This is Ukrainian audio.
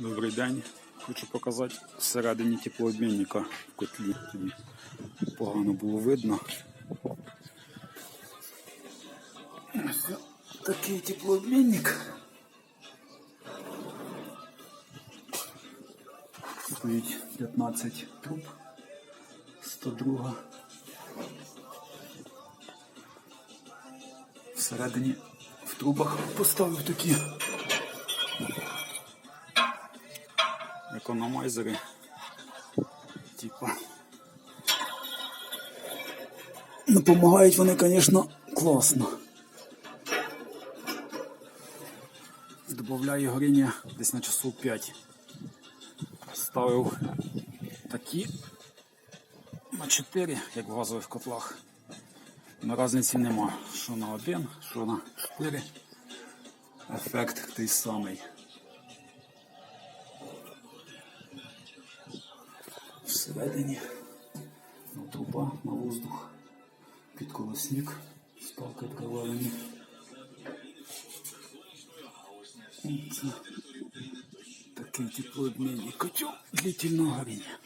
Добрий день. Хочу показати всередині теплообмінника в котлі. Тоді погано було видно. Ось такий теплообмінник. Стоїть 15 труб. 102. Всередині в трубах поставив такі економайзери. Типа. Ну, помагають вони, звісно, класно. Добавляю горіння десь на часу 5. Ставив такі на 4, як в газових котлах. Но різниці нема. Що на 1, що на 4. Ефект той самий. Всередині на труба на воздух. Підколосник. Ставка відкриваємо. Це такий теплообмінний котел длительного горіння.